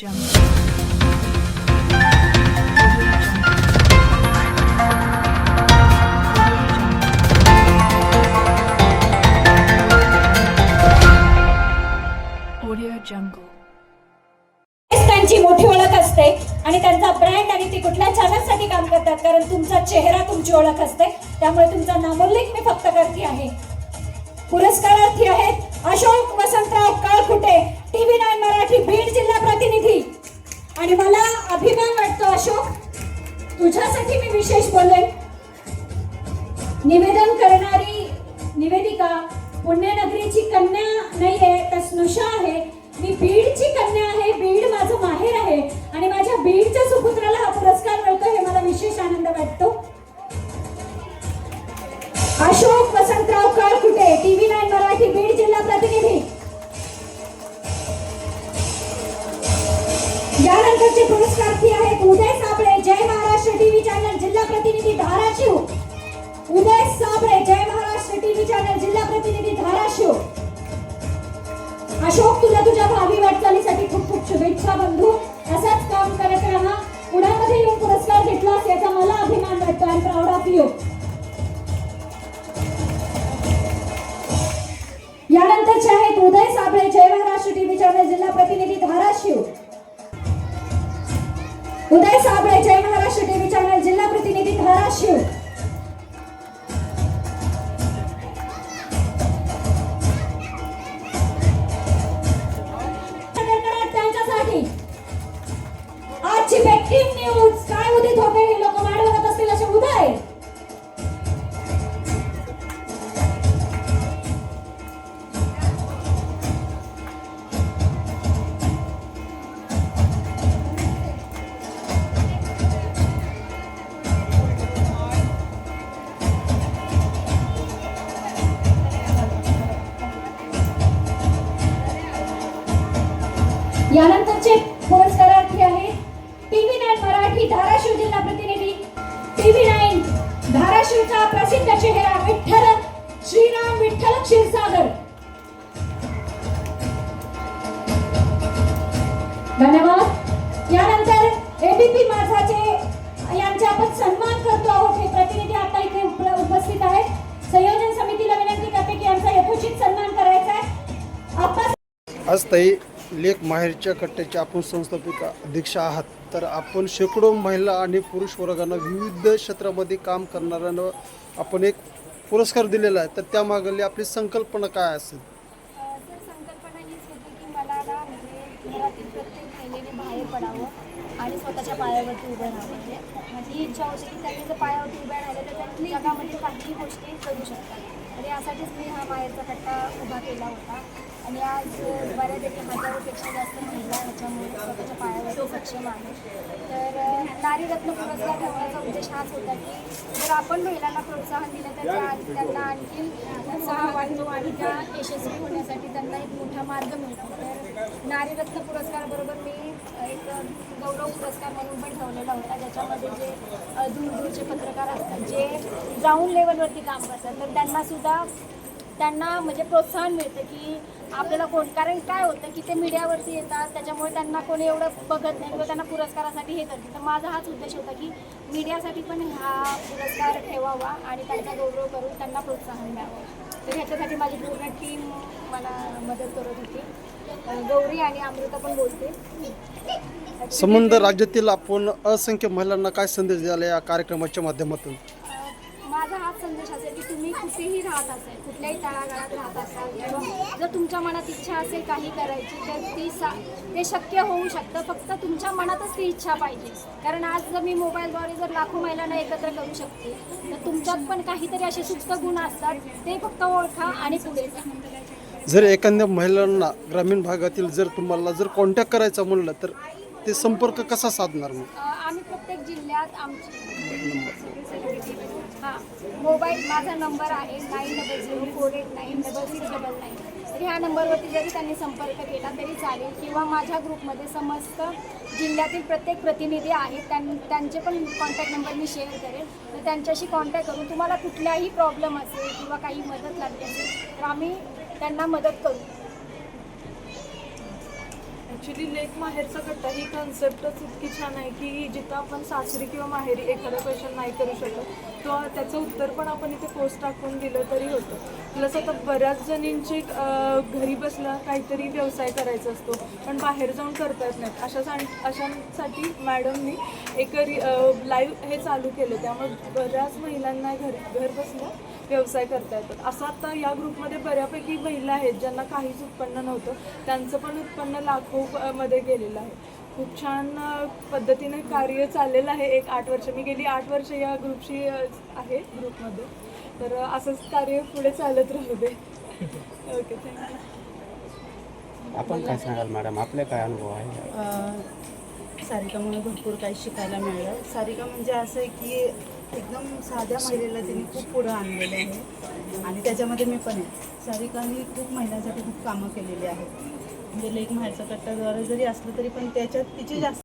त्यांची मोठी ओळख असते आणि त्यांचा ब्रँड आणि ते कुठल्या चॅनलसाठी काम करतात कारण तुमचा चेहरा तुमची ओळख असते. त्यामुळे तुमचा नामोल्लेख मी फक्त करते आहे. पुरस्कारार्थी आहेत अशोक वसंतराव आणि मला अभिमान वाटतो अशोक तुझ्यासाठी मी विशेष बोलेन. निवेदन करणारी निवेदिका पुण्यनगरीची कन्या नाहीये तर स्नुषा आहे. मी बीडची कन्या आहे बीड माझं यानंतरचे पुरस्कार्थी आहेत. उदय साबळे जय महाराष्ट्र टीव्ही चॅनल जिल्हा प्रतिनिधी धाराशिव. उदय साबळे जय महाराष्ट्र टीव्ही चॅनल जिल्हा प्रतिनिधी धाराशिव. अशोक तुला तुझ्या भावी वाटचालीसाठी खूप खूप शुभेच्छा बंधू. असंच काम करत राहा. पुण्यामध्ये येऊन पुरस्कार घेतलास याचा मला अभिमान वाटतो आय प्राऊड ऑफ यू यानंतरचे आहेत उदय साबळे जय महाराष्ट्र टीव्ही चॅनल जिल्हा प्रतिनिधी धाराशिव. उदय साबळे जय महाराष्ट्र टीव्ही चॅनल जिल्हा प्रतिनिधी धाराशिव यानंतरचे पुरस्कारार्थी आहेत टीव्ही नाईन मराठी धाराशिव जिल्हा प्रतिनिधी. टीव्ही नाईन धाराशिवचा प्रसिद्ध चेहरा विठ्ठल श्रीराम विठ्ठल क्षीरसागर. धन्यवाद. यानंतर एबीपी माझाचे यांचे आपण सन्मान करतो आहोत. हे प्रतिनिधी आता इथे उपस्थित आहेत. संयोजन समितीला विनंती करते की यांचा यथोचित सन्मान करायचा आहे. आपण आज लेख माहेरच्या कट्ट्याचे आपण संस्थापिका अध्यक्ष आहात. तर आपण शेकडो महिला आणि पुरुष वर्गांना विविध क्षेत्रामध्ये काम करणाऱ्यांना आपण एक पुरस्कार दिलेला आहे. तर त्यामागली आपली संकल्पना काय असेल? तर संकल्पना हीच होती की मला ना म्हणजे घरातील प्रत्येक महिलेने बाहेर पडावं आणि स्वतःच्या पायावरती उभं राहावं. म्हणजे माझी ही इच्छा होती की त्यांनी जर पायावरती उभ्या राहिलं तर त्यांनी जगामध्ये काही गोष्टी करू शकतात. तर यासाठीच मी हा बाहेरचा कट्टा उभा केला होता. आणि आज बऱ्यापैकी हजारोपेक्षा जास्त महिला ह्याच्यामुळे स्वतःच्या पायावर सक्षम आहे. तर नारीरत्न पुरस्कार ठेवण्याचा उद्देश हाच होता की जर आपण महिलांना प्रोत्साहन दिलं तर त्या त्यांना आणखी उत्साह वाढतो आणि त्या यशस्वी होण्यासाठी त्यांना एक मोठा मार्ग मिळतो तर नारीरत्न पुरस्काराबरोबर मी एक गौरव पुरस्कार म्हणून पण ठेवलेला होता ज्याच्यामध्ये जे दूरदूरचे पत्रकार असतात जे ग्राउंड लेवलवरती काम करतात तर त्यांनासुद्धा त्यांना म्हणजे प्रोत्साहन मिळतं की आपल्याला कोण कारण काय होतं की ते मीडियावरती येतात त्याच्यामुळे त्यांना कोणी एवढं बघत नाही किंवा त्यांना पुरस्कारासाठी हे करते तर माझा हाच उद्देश होता की मीडियासाठी पण हा पुरस्कार ठेवावा आणि त्यांचा गौरव करून त्यांना प्रोत्साहन द्यावं. तर ह्याच्यासाठी माझी पूर्ण टीम मला मदत करत होती. गौरी आणि अमृता पण बोलते. संबंध राज्यातील आपण असंख्य महिलांना काय संदेश द्याला या कार्यक्रमाच्या माध्यमातून? माझा हाच संदेश असेल की तुम्ही कुठेही राहत असेल कुठल्याही तळागाळात राहत असाल किंवा जर तुमच्या मनात इच्छा असेल काही करायची तर ती सा ते शक्य होऊ शकतं. फक्त तुमच्या मनातच ती इच्छा पाहिजे. कारण आज जर मी मोबाईलद्वारे जर लाखो महिलांना एकत्र करू शकते तर तुमच्यात पण काहीतरी असे सुप्त गुण असतात. ते फक्त ओळखा आणि पुढे जर एखाद्या महिलांना ग्रामीण भागातील जर तुम्हाला जर कॉन्टॅक्ट करायचा म्हणलं तर ते संपर्क कसा साधणार मग? आम्ही प्रत्येक जिल्ह्यात आमची हां. मोबाईल माझा नंबर आहे nine double zero four eight nine double six double nine. तर ह्या नंबरवरती जरी त्यांनी संपर्क केला तरी चालेल किंवा माझ्या ग्रुपमध्ये समस्त जिल्ह्यातील प्रत्येक प्रतिनिधी आहेत त्यां त्यांचे पण कॉन्टॅक्ट नंबर मी शेअर करेल. तर त्यांच्याशी कॉन्टॅक्ट करून तुम्हाला कुठलाही प्रॉब्लेम असेल किंवा काही मदत लागली असेल तर आम्ही त्यांना मदत करू. ॲक्च्युली लेक माहेरचा कट्टा ही कन्सेप्टच इतकी छान आहे की जिथं आपण सासरी किंवा माहेरी एखादा क्वेश्चन नाही करू शकत तो त्याचं उत्तर पण आपण इथे पोस्ट टाकून दिलं तरी होतं. प्लस आता बऱ्याच जणींची घरी बसला काहीतरी व्यवसाय करायचा असतो पण बाहेर जाऊन करता येत नाहीत. अशा सा- अशांसाठी मॅडमनी एक लाईव्ह हे चालू केलं. त्यामुळे बऱ्याच महिलांना घर घर बसल्या व्यवसाय करता येतात असं आता या ग्रुपमध्ये बऱ्यापैकी महिला आहेत ज्यांना काहीच उत्पन्न नव्हतं. त्यांचं पण उत्पन्न लाखो मध्ये गेलेलं आहे. खूप छान पद्धतीने कार्य चाललेलं आहे. एक आठ वर्ष मी गेली आठ वर्ष या ग्रुपशी आहे ग्रुपमध्ये. तर असंच कार्य पुढे चालत राहू दे. Okay thank you. आपण काय सांगाल मॅडम? आपले काय अनुभव आहे? सारिकामुळे भरपूर काही शिकायला मिळालं. सारिका म्हणजे असं आहे की एकदम साध्या महिलेला तिने खूप पुढं आणलेलं आहे. आणि त्याच्यामध्ये मी पण आहे. सारिकाने खूप महिलांसाठी खूप कामं केलेली आहेत. म्हणजे लेख माहेरचा कट्टाद्वारे जरी असलं तरी पण त्याच्यात तिची जास्त